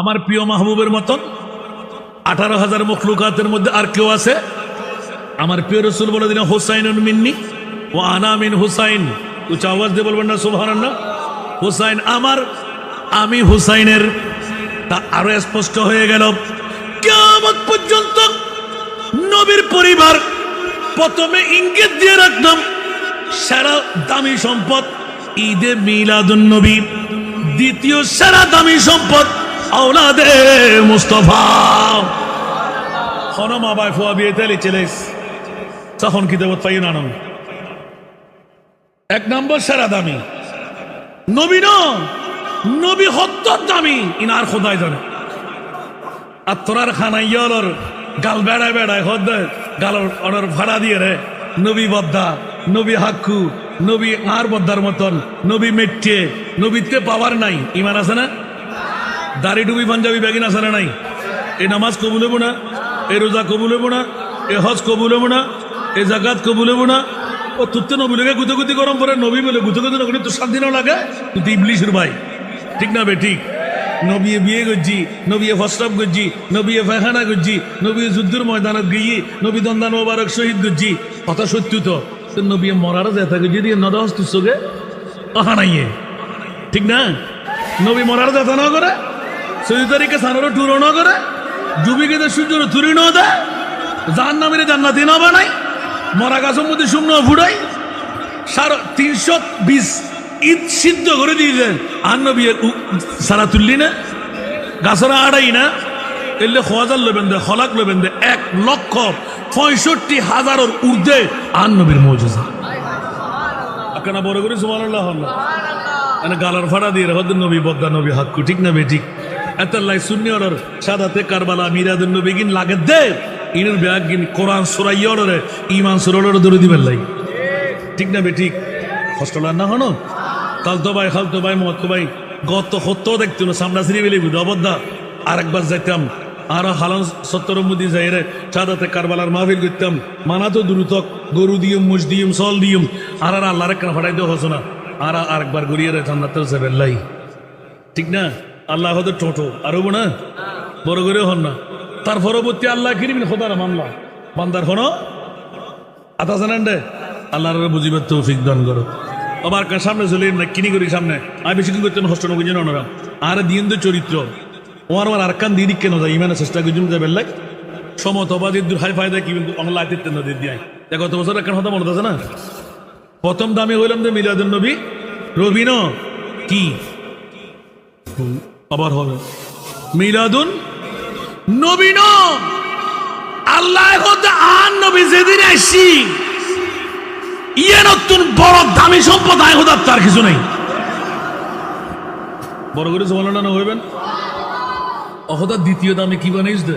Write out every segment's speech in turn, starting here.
আমার প্রিয় মাহবুবের মতন আঠারো হাজার মখলুকাতের মধ্যে আর কেউ আছে? আমার প্রিয় রসুল বলে দিলেন হোসাইন মিন্নি ও আনামিন হুসাইন। উচ্চ আওয়াজ দিয়ে বলবেন না সুভান না হুসাইন আমার, আমি হুসাইনের। তা আরও স্পষ্ট হয়ে গেল কেমন পর্যন্ত নবীর পরিবার প্রথমে ইঙ্গিত দিয়ে রাখলাম সারা দামি সম্পদ ঈদে মিলাদুন নবী, দ্বিতীয় সারা দামি সম্পদ আওলাদে মুস্তফা। হন মা বাই ফুয়া বিয়ে তেলি চেলেস তখন কি দেবত পাই না। এক নম্বর সারা দামি। নবী ন, নবী হত্যার দামি। ইনার খোদাই জানে। আর তোরার খানাই ইয়ালর গাল বেড়ায় বেড়ায় হদ গালর অর্ডার ভাড়া দিয়ে রে। নবী বদ্দা, নবী হাক্কু, নবী আর বদ্দার মতন, নবী মেট্টে, নবীতে পাওয়ার নাই। ইমান আছে না? দাড়ি ডুবি পাঞ্জাবি ব্যাগিন না নাই। এই নামাজ কবুল হব না এই রোজা কবুল হব না, এ হজ কবুল হব না, এ জাকাত কবুল হব না। ও তুত্তে নবী লোকে গুতগুতি গরম পরে নবী বলে গুতগুতি নগরী তো শান্তি না লাগে। তুই ইবলিশের ভাই, ঠিক না বে, ঠিক? নবী বিয়ে করছি, নবী ফস্টাপ করছি, নবী ফায়খানা করছি, নবী যুদ্ধের ময়দানত গিয়ে নবী দন্দান মোবারক শহীদ করছি। কথা সত্য তো তো নবী মরার যেতে করছি দিয়ে নদহস তুর চোখে অহানাইয়ে ঠিক না? নবী মরার যেতে না করে? চৌধুরী তারিখে সানোর টুরো ন করে ডুবি গেছে সূর্যর তুরি ন দেয় জান নামের জান্নাতি না বানাই মরা গাছের মধ্যে শূন্য ফুটাই সারা তিনশো বিশ ঈদ সিদ্ধ করে দিয়েছেন আর নবী সারা তুললি না গাছের আড়াই না এলে হাজার লবেন দে হলাক লবেন দে এক লক্ষ পঁয়ষট্টি হাজারের ঊর্ধ্বে আর নবীর মৌজুজা। কেন বড় করে সুমান আল্লাহ মানে গালার ফাড়া দিয়ে হদ নবী বদ্দা নবী হাক্কু ঠিক না বেঠিক এত লাই শূন্য অর্ডার সাদাতে কারবালা মিরাদুল নবী লাগে দে। ইনের ব্যাগ কোরআন সুরাই অর্ডারে ইমান সুর অর্ডারে দৌড়ে দিবেন লাই। ঠিক না বেঠিক হস্টলার না হনো? কালতো ভাই, খালতো ভাই মহত্ত ভাই, গত হত্য দেখতো না সামনা শ্রী বেলি বুধ অবদ্ধা। আর একবার যাইতাম, আর হালান সত্তর মুদি যাই রে সাদাতে কারবালার মাহফিল করতাম। মানা তো দ্রুতক গরু দিয়ম মুজ দিয়ম সল দিয়ম। আর আর আল্লাহর একটা ফাটাই দেওয়া হস না। আর আর একবার গড়িয়ে রে জান্নাতের সেবেল্লাই ঠিক না? আল্লাহ হয়তো টোটো। আর হব না? বড় করে হন না। তার পরবর্তী আল্লাহ কিনিবেন খোদার মামলা। বান্দার হনো? আতা জানেন রে? আল্লাহর বুঝিবার তৌফিক দান করো। কার সামনে চলে না কিনি করি সামনে? আমি বেশি দিন করতেন হস্ট নবী যেন ওনারা আর দিন চরিত্র। ওর আমার আরকান দিয়ে দিক কেন যায়? ইমানের চেষ্টা করছি যাবে লাই। সমতবাদী দূর হাই ফায়দা কি কিন্তু অনলা আইতে নদী দিয়ে গত বছর একটা কথা মনে আছে না? প্রথম দামি হইলাম যে মিলাদুল নবী। রবিন কি? আবার হবে। মিলাদুন নবীন আল্লাহ আন নবী যেদিন আসছি ইয়ে নতুন বড় দামি সম্পদ আয় হোদার তার কিছু নেই। বড় করে জমানো হইবেন? অহদার দ্বিতীয় দামে কি বানাইস দে?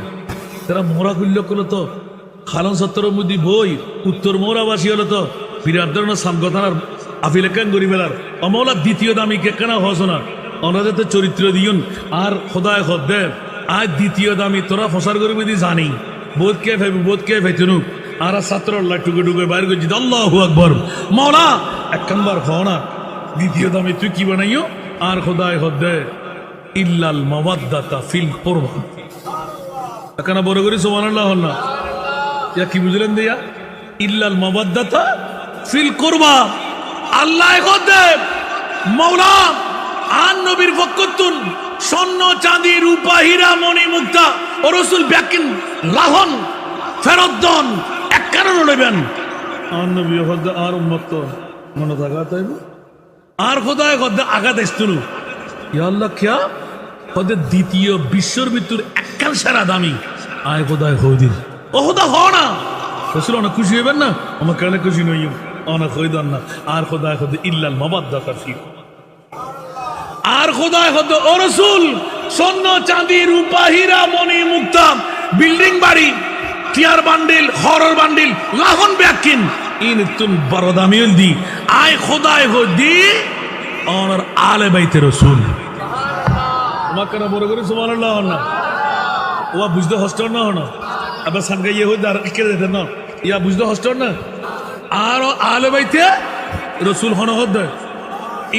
তারা মোরা করল করল তো, খালন সত্তরের মধ্যে বই, উত্তর মোরাবাসী হলো তো, বিরাট ধরনের সামগতানার আফিলেকান গরিবেলার অমলা দ্বিতীয় দামি কেকানা হস যাতে চরিত্র দিয়ন আর খোদায় খদ দে আর দ্বিতীয় দামি তোরা ফসার গরিবে দি জানি। বোধ কে ভাবি, বোধ কে ভাইতনু আর ছাত্র আল্লাহ টুকে টুকে বাইর করছি আল্লাহু আকবর। মৌলা একখানবার খাও না। দ্বিতীয় দামে তুই কি বানাইও আর খোদায় খদ দে ইল্লাল মাওয়াদ্দাতা ফিল কুরবা। এখানে বড় করে, সুবহানাল্লাহ হল না। ইয়া কি বুঝলেন দিয়া? ইল্লাল মাওয়াদ্দাতা ফিল কুরবা। আল্লাহ কদে মাওলা! আন নবীর ফকতুন স্বর্ণ চাঁদি রূপা হীরা মণি মুক্তা ও রসুল ব্যাকিন লাহন ফেরত দন এক কারণ নেবেন। আর নবী হদ আর উম্মত মনে থাকা তাই আর খোদায় খদ্দে আঘাত এসতুলু আল্লাহ খেয়া? খদ্দে দ্বিতীয় বিশ্বর মৃত্যুর একখান সেরা দামি। আয় খোদায় হৌদির ও খোদা হ না। রসুল অনেক খুশি হইবেন না? আমার কেন খুশি নই অনেক হইদান না। আর খোদায় খদ্দে ইল্লাল মাবাদ্দা কাফি আর খোদায় খদ্দে ও রসুল, স্বর্ণ, চাঁদি, রূপা, হীরা, মণি, মুক্তা, বিল্ডিং বাড়ি, টিয়ার বান্ডিল, হরর বান্ডিল, লাহন ব্যাকিন ইন তুন বড় দামি দি। আয় খোদায় হদি অনার আলে বাইতে রসুল। তোমাকে না বড় করে সুমান আল্লাহ না। ওয়া বুঝতে হস্টর না হন আবার সানগা ইয়ে হইতে আর কে যেতে না। ইয়া বুঝতে হস্টর না। আর আলে বাইতে রসুল হন হদ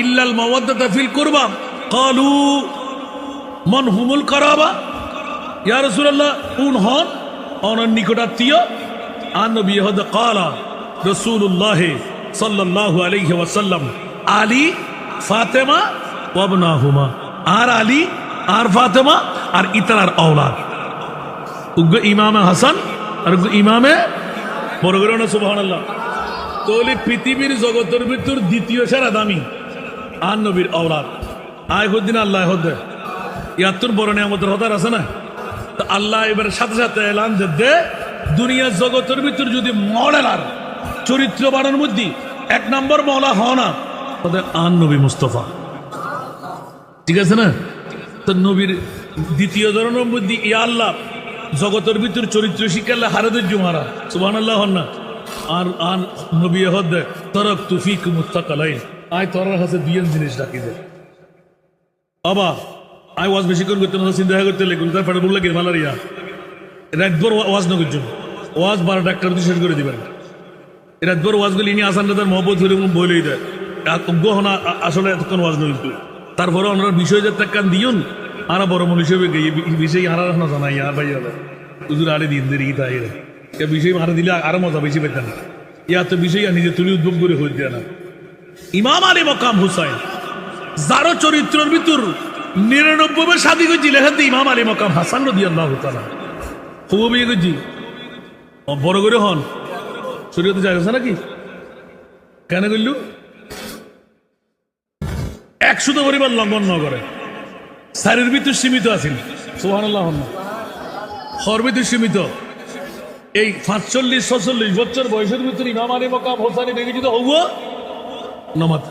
ইল্লাল মাওয়াদ্দাতা ফিল কুরবা। ক্বালু মান হুমুল করাবা। ইয়া রাসূলুল্লাহ, উন হন অনন নিকটাত্মীয়। আন নবী হদ ক্বালা রাসূলুল্লাহ সাল্লাল্লাহু আলাইহি ওয়াসাল্লাম। আলী, ফাতেমা ওয়াবনাহুমা আর আলী, আর ফাতেমা, আর ইতার আওলাদ উগ ইমামে হাসান, আর ইমামে বড় করে না সুবাহ তো পৃথিবীর জগতের ভিতর দ্বিতীয় সেরা দামি। আর নবীর আওলাদ। আয় হদ্দিন আল্লাহ হদ্দে ইয়াত্তর বড় নিয়ামতের হতার আছে না? তো আল্লাহ এবার সাথে সাথে এলান যে দে দুনিয়ার জগতের ভিতর যদি মডেল আর চরিত্র বাড়ানোর মধ্যে এক নম্বর মৌলা হ না। তাদের আন নবী মুস্তফা। ঠিক আছে না? তো নবীর দ্বিতীয় ধরনের মধ্যে ইয়া আল্লাহ, জগতের ভিতর চরিত্র শিক্ষালে হারাদের জুমারা সুবান আল্লাহ হন না। আর আন নবী হদ তরক তুফিক মুস্তাকালাই আয় তোরার কাছে দুইজন জিনিস ডাকি দে। বাবা আই ওয়াজ বেশি করে না চিন্তা করতে লেগে তার ফেটে বললে কি মালারিয়া? রাতভর ওয়াজ না ওয়াজ শেষ করে দিবেন। রাতভর ওয়াজগুলি ইনি আসান তার মহব্বত হলে বলেই দেয়। গহনা আসলে এতক্ষণ ওয়াজ নয় তারপরে ওনার বিষয় যে কান দিয়ন, আরা বড় মনুষ্য হয়ে গিয়ে বিষয় না জানাই, আর ভাই হুজুর আরে দিন দের এ বিষয় হারা দিলে আরও মজা বেশি পেতেন ইয়া তো বিষয় নিজে তুলি উদ্ভব করে দেয় না। ইমাম আলী মকাম হুসাইন। যারো চরিত্রের ভিতর নিরানব্বই শাদি করছি লেখান ইমাম আলী মকাম হাসান রদি আল্লাহ তালা খুব বিয়ে ও, বড় করে হন। শরীয়তে জায়গা আছে নাকি? কেন করলু একশো তো পরিবার লঙ্ঘন ন করে। শারীর ভিতর সীমিত আছেন। সোহান আল্লাহ হর ভিতর সীমিত। এই পাঁচচল্লিশ, ছচল্লিশ বছর বয়সের ভিতরে ইমাম আলী মকাম হোসানি দেখে যদি হব? নমাত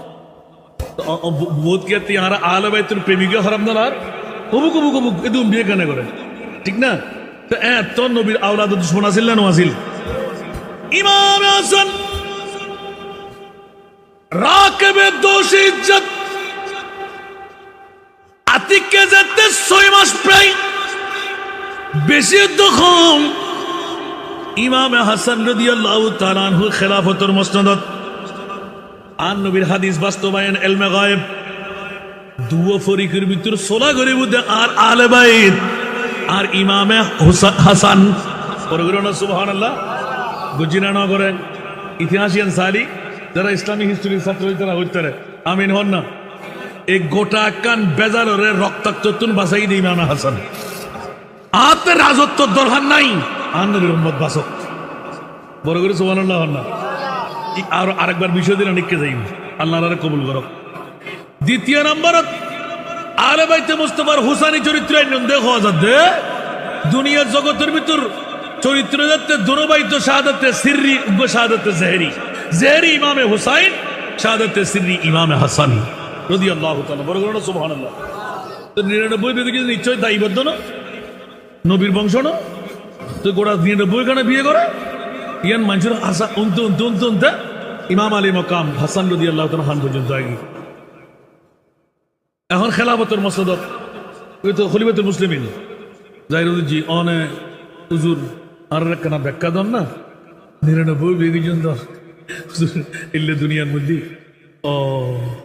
বোধ কে তিহারা আলে ভাই তোর প্রেমিকা হারাম না আর কবুক কবুক কবুক এ তুমি বিয়ে কেন করে ঠিক না তো তোর নবীর আওলাদ দুশ্মন না আসিল ইমাম হাসান রাকেবে দোষ ইজ্জত আতিককে যেতে ছয় মাস প্রায় বেশি তখন ইমাম হাসান রাদিয়াল্লাহু তাআলা আনহু খেলাফতের মসনদত আর নবীর হাদিস বাস্তবায়ন এলমে গায়েব। দুও ফরিকের ভিতর সোলা করে বুঝে আর আলে বাইত, আর ইমামে হুসা- হাসান। সুবহান আল্লাহ গুজিনা না করেন। ইতিহাসিয়ান সালি যারা ইসলামিক হিস্ট্রির ছাত্র তারা হইতে আমিন হন না। এই গোটা কান বেজারের রক্তাক্ত তুন বাসাই দিই ইমামে হাসান। আতে রাজত্ব দরকার নাই। আর নবীর উম্মত বাসক বড় করে আল্লাহ হন না। আর আরেকবার বিষয় দিলে নিকে যাই আল্লাহ আরে কবুল করো দ্বিতীয় নম্বর আলে বাইতে মুস্তফার হুসানি চরিত্র একজন দেখো যাতে দুনিয়ার জগতের ভিতর চরিত্র যাতে দুরবাইত শাহাদাতে সিররি, উগ্র শাহাদাতে জেহেরি। জেহেরি ইমামে হুসাইন, শাহাদাতে সিররি ইমামে হাসান। রদি আল্লাহ বড় করে সুবহান আল্লাহ তো নিরানব্বই বেদিকে নিশ্চয় দায়ীবদ্ধ না? নবীর বংশ না? তো গোড়া নিরানব্বই খানে বিয়ে করে? ইয়ান মানুষের হাসা উনতে উনতে উনতে উনতে ইমাম আলী মকাম হাসান রদি আল্লাহ খান পর্যন্ত আগে। এখন খেলাফতের মসদত ওই তো খলিফাতুল মুসলিমিন। জাহিরুদ্দি অনে হুজুর, আর কেনা ব্যাখ্যা দন না? নিরানব্বই বিয়ে জন দন হুজুর এলে দুনিয়ার মধ্যে। ও,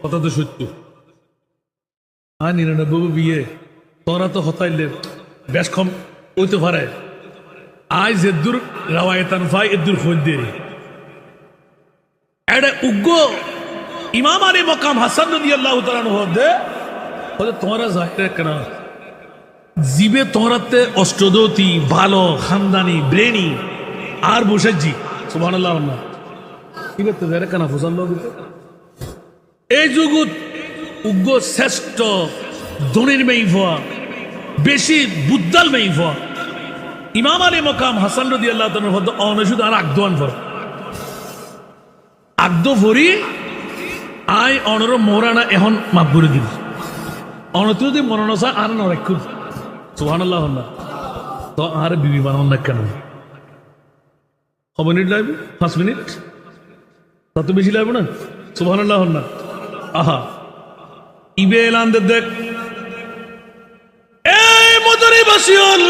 কথা তো সত্য। আর নিরানব্বই বিয়ে, তোরা তো হতাইলে বেশ কম ওইতে পারে আজ এদুর রাওয়ায়তান ফাই এদুর ফদ্দের এডে উগ্র ইমাম আলী মকাম হাসান নদী আল্লাহ তালান হদে হলে তোমরা জাহিরে কেন? জিবে তোমরাতে অষ্টদতি, ভালো, খানদানি, ব্রেনি, আর বসেছি সুবাহ আল্লাহ। না কি করতে যারে কেন দিতে এই যুগুত উগ্র শ্রেষ্ঠ, ধনির মেই ভয়া বেশি বুদ্দাল মেই ভয়া ইমাম আলী মকাম হাসান রদি আল্লাহ হদ অনশুদ আর আগদোয়ান ভর আগদ ভরি, আই অনর মোরানা এখন মাপ করে দিল অনতুর দি মরণসা আর নরেক্ষু সুহান আল্লাহ তো আর বিবি বানান না কেন? ক মিনিট লাগবে পাঁচ মিনিট? তত বেশি লাগবে না? সুহান আল্লাহ না আহা। ইবে এলান দেখ। এই মদরি বাসিয়ল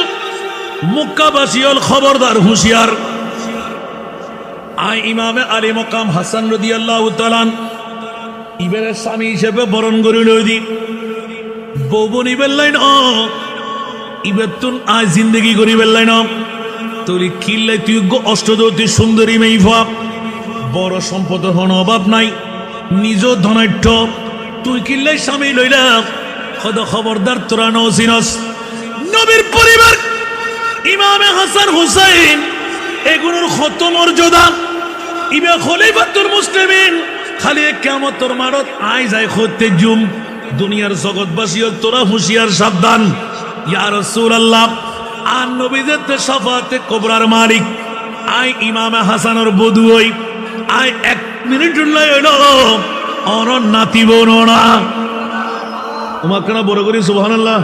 মুক্কা বাসিয়ল খবরদার, হুঁশিয়ার। আই ইমামে আলী মকাম হাসান রদি আল্লাহ তালান ইবের স্বামী হিসেবে বরণ করে লই দি। বৌবনি বেল্লাই ন। ইবার তুন আজ জিন্দগি করি বেল্লাই ন। তোরি কিল্লাই তুই অষ্টদতী সুন্দরী মেই ভাব বড় সম্পদ হন অভাব নাই। নিজ ধনাঢ্য। তুই কিল্লাই স্বামী লইলা হদ খবরদার তোরা নসিনস নবীর পরিবার ইমামে হাসান হুসাইন, এগুলোর কত মর্যাদা। ইবে খলিফাতুল মুসলিমিন, খালি কেমতর মারত আই যায় খতে জুম। দুনিয়ার জগৎবাসী তোরা হুঁশিয়ার, সাবধান। ইয়া রাসূলুল্লাহ, আর নবীদের সাফাতে কোবরার মালিক। আই ইমামে হাসানের বধু হই। আই এক মিনিট হইল অর নাতি বোনরা তোমার কেন বড় করি, সুবহানাল্লাহ।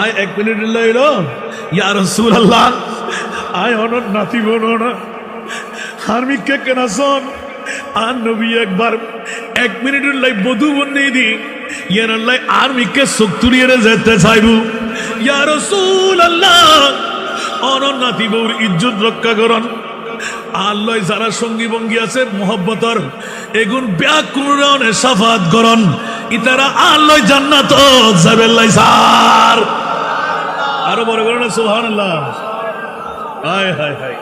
আয় এক মিনিট লইল ইয়া রাসূলুল্লাহ। আয় অনর নাতি বোনরা হার্মিককে কেনা শোন। আর নবী একবার এক মিনিটের লাই বধু বন্দি দি। ইয়ার আল্লাহ আর্মিকে শক্তিরিয়ে যেতে চাইবু? ইয়া রাসূলুল্লাহ অনর নাতি বউর ইজ্জত রক্ষা করন। আল্লাহ যারা সঙ্গী বঙ্গী আছে মোহব্বতর এগুন ব্যাকুরণে সাফাত করন। ইতারা আল্লাহ জান্নাত যাবেল্লাই সার। আরো اور করে سبحان اللہ۔ آئے آئے آئے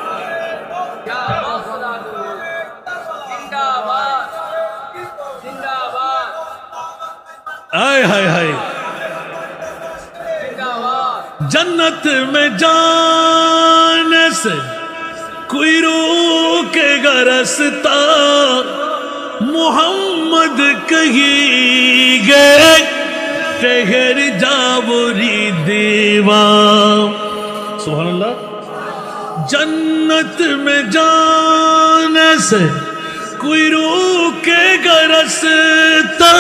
آئے آئے آئے جنت میں جانے سے کوئی روکے گا رستا محمد کہیں۔ شہر جاوری دیوا سبحان اللہ۔ جنت میں جانے سے کوئی روکے گرستا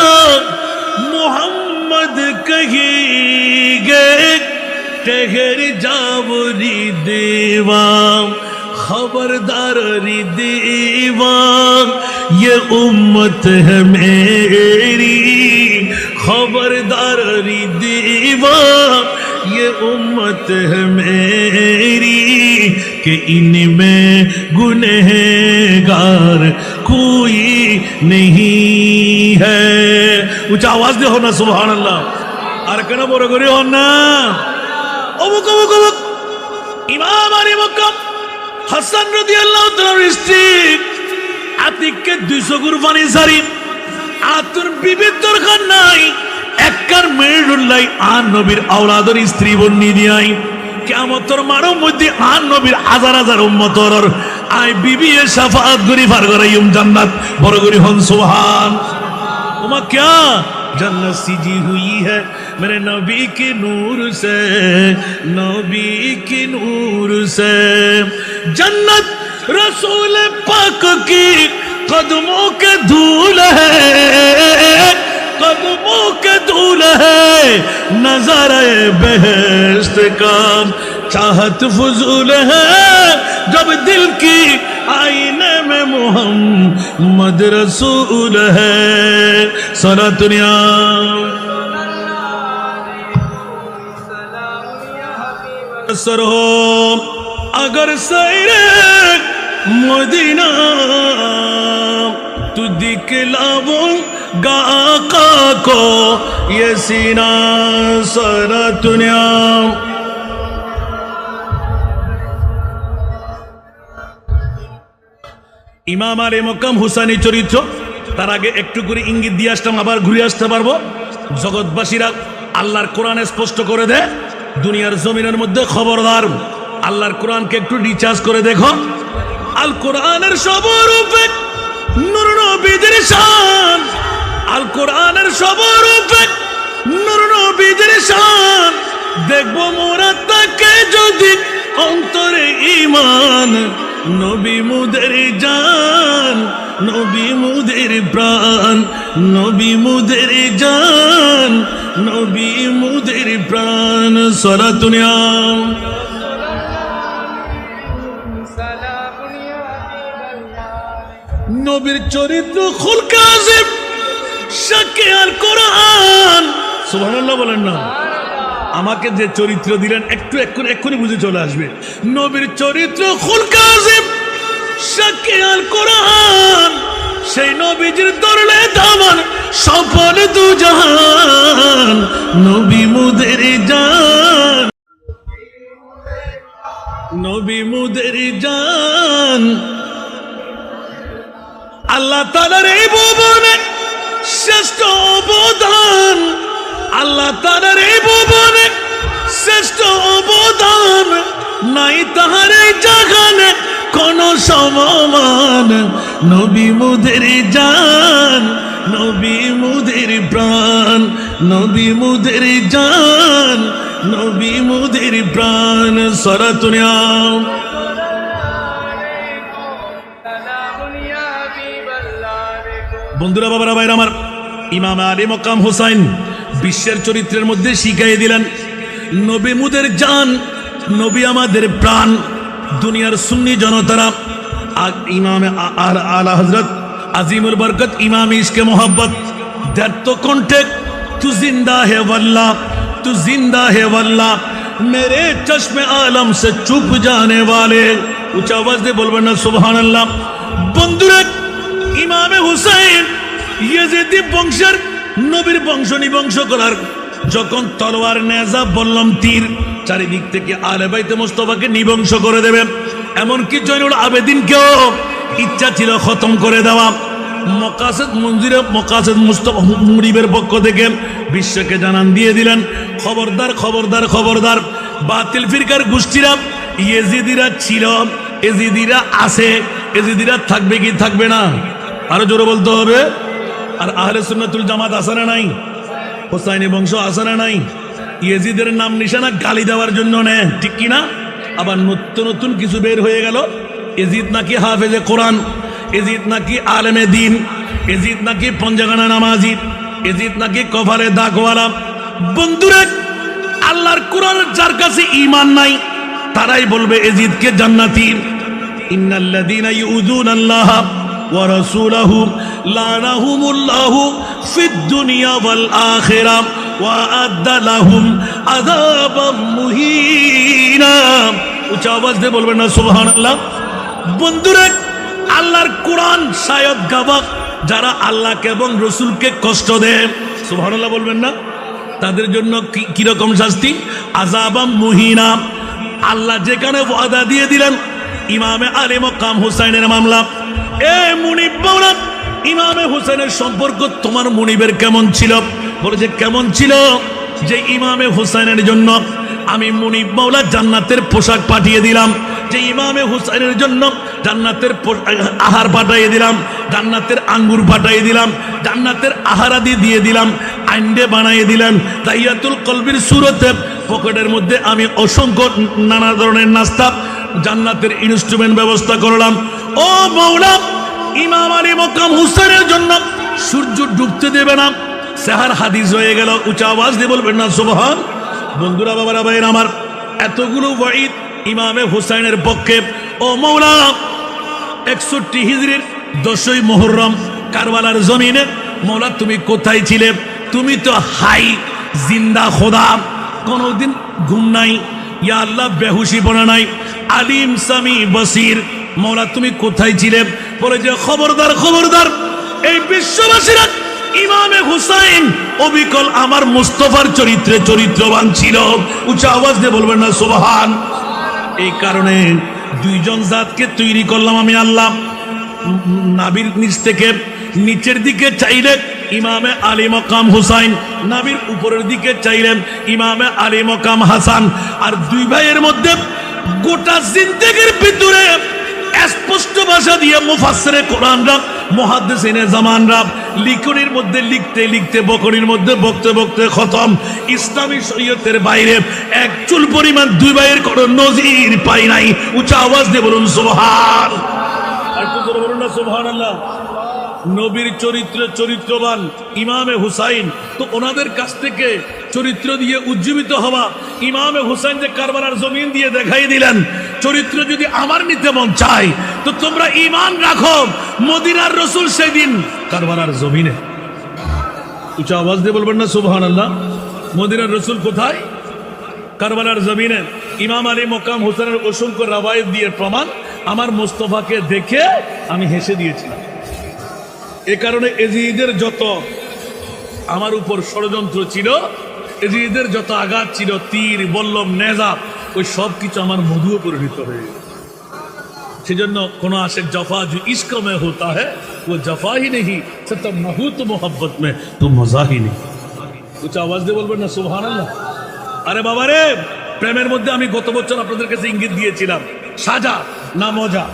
محمد کہی گے ٹہر جاوری دیوان۔ خبردار ری دیوان۔ ये उम्मत है मेरी खबरदार री देवा ये उम्मत है मेरी कि इनमें गुनहगार कोई नहीं है ऊंचा आवाज दे हो ना सुबहान अल्लाह আর কেন বড় করে হন না অমুক অমুক অমুক ইমাম আলী মক্কাম হাসান রদি আল্লাহ তালার স্ত্রী আতিককে দুইশো কুরবানি সারি আতুর বিবির দরকার নাই এককার মেয়েরুল্লাই আর নবীর আওলাদর স্ত্রী বন্নি দিয়াই কেমতর মারো মধ্যে আর নবীর হাজার হাজার উম্মতর আই বিবি এ সাফাত গরি ফার করাইম জান্নাত বড় গরি হন সুবহান उमा क्या जन्नत सीजी हुई है मेरे नबी के नूर से नबी के नूर से जन्नत رسول پاک کی قدموں کے دھول ہے، قدموں کے دھول ہے۔ نظر بہشت کا چاہت فضول ہے۔ جب دل کی آئینے میں محمد رسول ہے۔ سنا دنیا۔ سر ہو اگر سیرے मदीना तू दिखलावो गाका को ये सीना सारा दुनिया ইমাম আলী মক্কাম হুসানি চরিত্র তার আগে একটু করে ইঙ্গিত দিয়ে আসতাম আবার ঘুরে আসতে পারবো জগৎবাসীরা আল্লাহর কোরআনে স্পষ্ট করে দেয় দুনিয়ার জমিনের মধ্যে খবরদার আল্লাহর কোরআনকে একটু রিচার্জ করে দেখো আল কোরআনের সবরূপে নূর নবীদের শান। আল কোরআনের সবরূপে নূর নবীদের শান। দেখব মোরা তাকে যদি অন্তরে ইমান নবী মুদের জান, নবী মুদের প্রাণ, নবী মুদের জান, নবী মুদের প্রাণ। সরা দুনিয়া নবীর চরিত্র খুল কাজিম শাকে আর কোরআন। সুবহানাল্লাহ বলেন না। আমাকে যে চরিত্র দিলেন, একটু এক্ষুনি এক্ষুনি বুঝে চলে আসবে। নবীর চরিত্র খুল কাজিম শাকে আর কোরআন। সেই নবীজির দরলে দামান সফল দু জাহান নবী মুদের জান। নবী মুদের জান আল্লাহ তালার এই ভুবনে শ্রেষ্ঠ অবদান। আল্লাহ তালার এই ভুবনে শ্রেষ্ঠ অবদান। নাই তাহার এই জাগানে কোন সমমান। নবী মুদের জান, নবী মুদের প্রাণ। নবী মুদের জান, নবী মুদের প্রাণ। সরাতুনিয়াম বন্ধুরা বাবারা ভাইরা আমার ইমাম আলী মকাম হোসাইন বিশ্বের চরিত্রের মধ্যে শিখাই দিলেন নবী মুদের জান নবী আমাদের প্রাণ দুনিয়ার সুন্নি জনতারা আ- ইমামে আ- আ- আলা হজরত আজিমুল বরকত ইমাম ইশকে মোহব্বত দ্যাট তো কন্টেক্ট তু জিন্দা হে वल्ला तू जिंदा है वल्ला मेरे चश्मे आलम से चुप जाने वाले উচ্চ আওয়াজ দিয়ে বলবেন না সুবহান আল্লাহ বন্ধুরা ইমামে হুসাইন ইয়েজিদি বংশের নবীর বংশ নিবংশ করার যখন তলোয়ার নেজা বললাম তীর চারিদিক থেকে আলে বাইতে মোস্তফাকে নিবংশ করে দেবে। এমনকি জৈনুল আবেদিনকেও ইচ্ছা ছিল খতম করে দেওয়া। মকাসেদ মঞ্জিরে মকাসেদ মুস্তফা মুরিবের পক্ষ থেকে বিশ্বকে জানান দিয়ে দিলেন, খবরদার খবরদার খবরদার, বাতিল ফিরকার গোষ্ঠীরা ইয়েজিদিরা ছিল এজিদিরা আছে এজিদিরা থাকবে কি থাকবে না? আরও জোরে বলতে হবে। আর আহলে সুন্নাতুল জামাত আছে নাই? হোসাইনি বংশ আছে না নাই? ইয়েজিদের নাম নিশানা গালি দেওয়ার জন্য নে, ঠিক কি না আবার নতুন নতুন কিছু বের হয়ে গেল। এজিদ নাকি হাফেজে কোরআন এজিদ নাকি আলেমে দিন এজিদ নাকি পঞ্জাগানা নামাজি এজিদ নাকি কফারে দাগওয়ালা। বন্ধুরা, আল্লাহর কোরআন যার কাছে ঈমান নাই, তারাই বলবে এজিদকে জান্নাতি। ইন্নাল্লাযীনা ইউযুনা আল্লাহ লানাহুমুল্লাহু ফিদ দুনিয়া ওয়াল আখিরা ওয়া আদ্দা লাহুম আযাবাম মুহিনা। উচ্চ আওয়াজ দিয়ে বলবেন না, সুবহানাল্লাহ। বন্ধুরা, আল্লাহর কোরআন শায়দ গাবাক, যারা আল্লাহকে এবং রসুলকে কষ্ট দেয়, সুবহানাল্লাহ বলবেন না। তাদের জন্য কীরকম শাস্তি? আজাবাম মুহিনা। আল্লাহ যেখানে ওয়াদা দিয়ে দিলেন, ইমামে আলী মকাম হুসাইনের মামলা। এ ইমামে হুসাইনের সম্পর্ক তোমার মুনিবের কেমন ছিল? বলেছে কেমন ছিল? যে ইমামে হুসাইনের জন্য আমি মুনিব মাওলা জান্নাতের পোশাক পাঠিয়ে দিলাম। যে ইমামে হুসাইনের জন্য জান্নাতের আহার পাঠিয়ে দিলাম, জান্নাতের আঙ্গুর পাঠিয়ে দিলাম, জান্নাতের আহারাদি দিয়ে দিলাম, আইন্ডে বানিয়ে দিলেন তাইয়াতুল কলবির সুরতে পকেটের মধ্যে আমি অসংখ্য নানা ধরনের নাস্তা, জান্নাতের ইনস্ট্রুমেন্ট ব্যবস্থা করলাম। ও মৌলা, ইমাম আলী মকাম হুসেনের জন্য সূর্য ডুবতে দেবে না। সেহার হাদিস হয়ে গেল, উঁচা আওয়াজ দিয়ে বলবেন না, সুবহান। বন্ধুরা, বাবারা, ভাইয়ের আমার, এতগুলো ওয়াইদ ইমামে হুসাইনের পক্ষে। ও মৌলা, একষট্টি হিজড়ির দশই মোহরম কারবালার জমিনে, মৌলা, তুমি কোথায় ছিলে? তুমি তো হাই, জিন্দা খোদা। কোনোদিন ঘুম নাই, ইয়া আল্লাহ, বেহুশি পড়া নাই। আলিম সামি বসির মৌলা, তুমি কোথায় ছিলে? বলে যে, খবরদার খবরদার, এই বিশ্ববাসীরা ইমামে হুসাইন অবিকল আমার মুস্তফার চরিত্রে চরিত্রবান ছিল। উচ্চ আওয়াজ দিয়ে বলবেন না, সুবহান। এই কারণে দুইজন জাতকে তৈরি করলাম আমি আল্লাহ। নাবির নিচ থেকে নিচের দিকে চাইলে ইমামে আলী মকাম হুসাইন, নাবির উপরের দিকে চাইলেন ইমামে আলী মকাম হাসান। আর দুই ভাইয়ের মধ্যে গোটা জিন্দেগির ভিতরে স্পষ্ট ভাষা দিয়ে মুফাসসিরে কোরআনরা মুহাদ্দিসিনে জামানরা লিখনির মধ্যে লিখতে লিখতে বকরির মধ্যে বকতে বকতে খতম। ইসলামী শরীয়তের বাইরে এক চুল পরিমাণ দুই ভাইয়ের কোনো নজির পাই নাই। উঁচা আওয়াজ দিয়ে বলুন, সুবহান। আর একটু জোরে বলুন না, সুবহানাল্লাহ। নবীর চরিত্র চরিত্রবান ইমামে হুসাইন। তো ওনাদের কাছ থেকে চরিত্র দিয়ে উজ্জীবিত হওয়া ইমামে হুসাইন যে কারবালার জমিন দিয়ে দেখাই দিলেন চরিত্র যদি আমার নিতে মন চায়, তো তোমরা ইমান রাখো। মদিনার রসুল সেদিন কারবালার জমিনে। উঁচা আওয়াজ দিয়ে বলবেন না সুবহান আল্লাহ মদিনার রসুল কোথায়? কারবালার জমিনে। ইমাম আলী মোকাম হোসেনের অসংখ্য রাবায়ত দিয়ে প্রমাণ আমার মোস্তফাকে দেখে আমি হেসে দিয়েছিলাম। এ কারণে এজিদের যত আমার উপর ষড়যন্ত্র ছিল এদের যত আঘাত ছিল, তীর, বল্লম নেজা ওই সব কিছু আমার মধুও পরিণত হয়ে গেছে। সেজন্য কোনো আসে জফা যে ইস্ক মে হতা হ্যাঁ ও জফা হি নেই সে তো নহু তো মে তো মজা হি নেই কিছু আওয়াজ দিয়ে বলবেন না সুহান আরে বাবা রে, প্রেমের মধ্যে আমি গত বছর আপনাদের কাছে ইঙ্গিত দিয়েছিলাম, সাজা না মজা?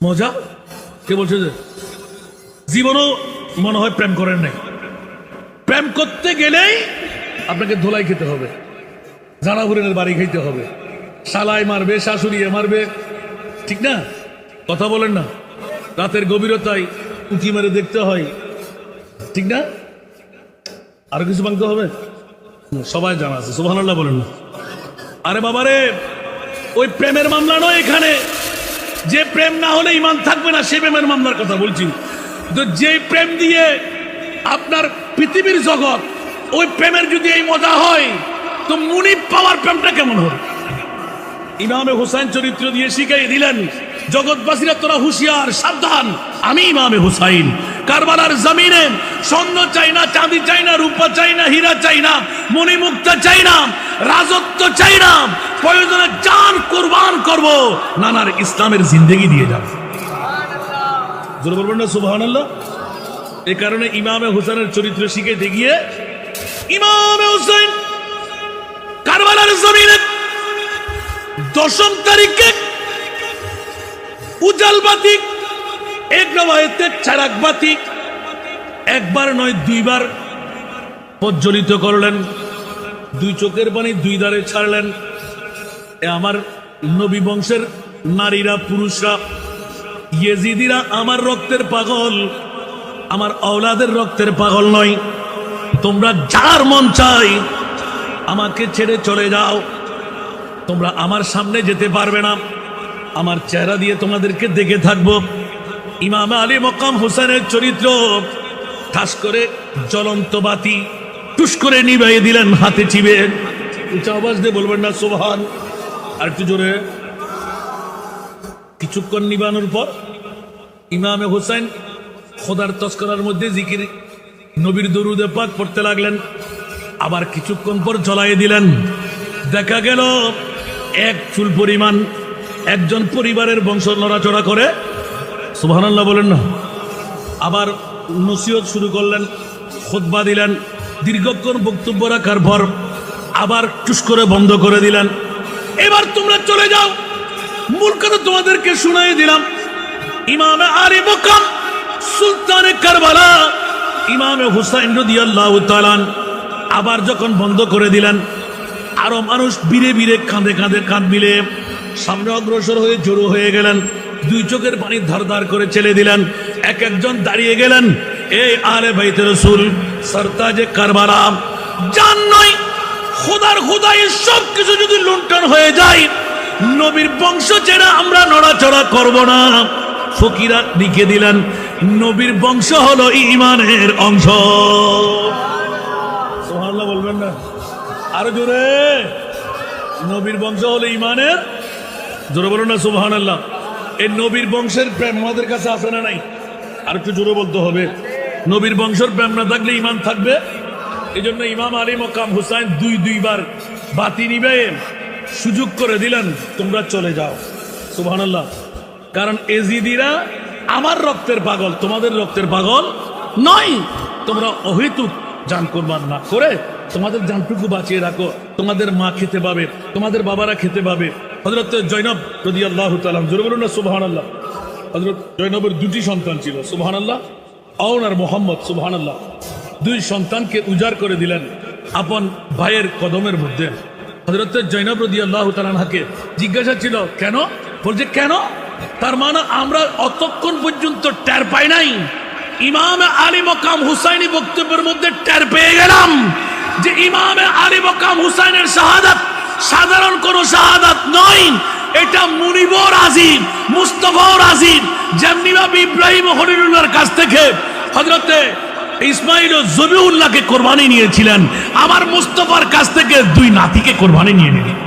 মজা? কে বলছে যে? জীবনও মনে হয় প্রেম করেন নাই। প্রেম করতে গেলেই আপনাকে ধোলাই খেতে হবে। জানাবুরের বাড়ি খাইতে হবে। শালাই মারবে, শাশুড়ি মারবে। ঠিক না? কথা বলেন না। রাতের গভীরতায় উঁকি মেরে দেখতে হয়। ঠিক না? আরও কিছু ভাঙতে হবে? সবাই জানা আছে, সুবহানাল্লাহ বলেন না। আরে বাবারে ওই প্রেমের মামলা নয় এখানে। যে প্রেম না হলে ইমান থাকবে না, সে প্রেমের মামলার কথা বলছি। তো যে প্রেম দিয়ে আপনার পৃথিবীর জগৎ ওই প্রেমের যদি এই মজা হয়, তো মুনিব পাওয়ার প্রেমটা কেমন হবে? ইমামে হুসাইন চরিত্র দিয়ে শিখাই দিলেন, জগৎবাসীরা তোরা হুঁশিয়ার, সাবধান। আমি ইমামে হুসাইন। কারবালার জমিনে স্বর্ণ চাই না, চাঁদি চাই না, রূপা চাই না, হীরা চাই না, মণিমুক্তা চাই না, রাজত্ব চাই না, প্রয়োজনে জান কোরবান করব, নানার ইসলামের জিন্দেগি দিয়ে যাব। জোরে বলবেন না সুবহান এ কারণে ইমামে হুসাইনের চরিত্র শিখাইতে গিয়ে ইমামে হুসাইন কারবালার জমিনে দশম তারিখে উজাল বাতিক এক নবায়তে চারাক বাতিক একবার নয়, দুইবার প্রজ্বলিত করলেন। দুই চোখের পানি দুই দ্বারে ছাড়লেন। আমার নবী বংশের নারীরা, পুরুষরা, ইয়েজিদিরা আমার রক্তের পাগল, আমার অওলাদের রক্তের পাগল নয়। তোমরা যার মন চাই, আমাকে ছেড়ে চলে যাও। তোমরা আমার সামনে যেতে পারবে না। আমার চেহারা দিয়ে তোমাদেরকে দেখে থাকব। ইমাম আলী মকাম হোসেনের চরিত্র ঠাস করে জ্বলন্ত বাতি টুস করে নিভাইয়ে দিলেন হাতে চিবে। উঁচা আওয়াজ দিয়ে বলবেন না সোভান আর একটু জোরে। কিছুক্ষণ নিবানোর পর ইমামে হোসেন খোদার তস্করার মধ্যে জিকির নবীর দরুদে পাক পড়তে লাগলেন, আবার কিছুক্ষণ পর জ্বলাই দিলেন। দেখা গেল, এক চুল পরিমাণ একজন পরিবারের বংশ নড়াচড়া করে, সুবহানাল্লাহ বলেন না, আবার নসিহত শুরু করলেন খোদবা দিলেন, দীর্ঘক্ষণ বক্তব্য রাখার পর আবার টুস করে বন্ধ করে দিলেন। এবার তোমরা চলে যাও, মূল কথা তোমাদেরকে শুনাই দিলাম, ইমামে আরে মকাম সুলতানে কারবালা ইমামে হুসাইন রাদিয়াল্লাহু তাআলা আবার যখন বন্ধ করে দিলেন, আরও মানুষ বিরে বিরে কাঁধে কাঁধে কাঁধ মিলে সামনে অগ্রসর হয়ে জড়ো হয়ে গেলেন, দুই চোখের পানি ধার ধার করে ছেলে দিলেন, এক একজন দাঁড়িয়ে গেলেন এই আরে বাইতে রসুল, সরতাজে কারবালা, জান নয়, খোদার খোদাই সব কিছু যদি লুণ্ঠন হয়ে যায়, নবীর বংশ ছেড়ে আমরা নড়াচড়া করব না। ফকিরা লিখে দিলেন, নবীর বংশ হলো ইমানের অংশ। বলবেন না? আরও জোরে। নবীর বংশ হলো ইমানের জোরে বলুন না সুবহান আল্লাহ এই নবীর বংশের প্রেম আমাদের কাছে আসে না নাই? আর একটু জোরে বলতে হবে। নবীর বংশের প্রেম না থাকলে ইমান থাকবে? এই জন্য ইমাম আলী মকাম হুসাইন দুই দুইবার বাতি নিবে সুযোগ করে দিলেন, তোমরা চলে যাও। সুবহান আল্লাহ কারণ এজিদিরা আমার রক্তের পাগল, তোমাদের রক্তের পাগল নয়। তোমরা অহেতুক যান কোরবান না করে তোমাদের জানটুকু বাঁচিয়ে রাখো। তোমাদের মা খেতে পাবে, তোমাদের বাবারা খেতে পাবে। হজরত জৈনব রদি আল্লাহ বলুন না সুবাহান আল্লাহ হজরত জৈনবের দুটি সন্তান ছিল সুবাহান আল্লাহ আউন আর মোহাম্মদ সুবাহান আল্লাহ দুই সন্তানকে উজাড় করে দিলেন আপন ভাইয়ের কদমের মধ্যে। হজরত জৈনব রদি আল্লাহ তালানহাকে জিজ্ঞাসা ছিল, কেন? বলছে, কেন? তার মানে আমরা অতক্ষণ পর্যন্ত টের পাই নাই। ইমাম আলী মকাম হুসাইনি বক্তব্যের মধ্যে টের পেয়ে গেলাম যে ইমামে আলী মকাম হুসাইনের শাহাদাত সাধারণ কোন শাহাদাত নয়। এটা মুনিবর আজিম মুস্তফার আজিম যেমনি ভাবে ইব্রাহিম হরিনুল্লাহর কাছ থেকে হজরতে ইসমাইল ও জবিউল্লাহকে কোরবানি নিয়েছিলেন, আমার মুস্তফার কাছ থেকে দুই নাতিকে কোরবানি নিয়ে নিলেন।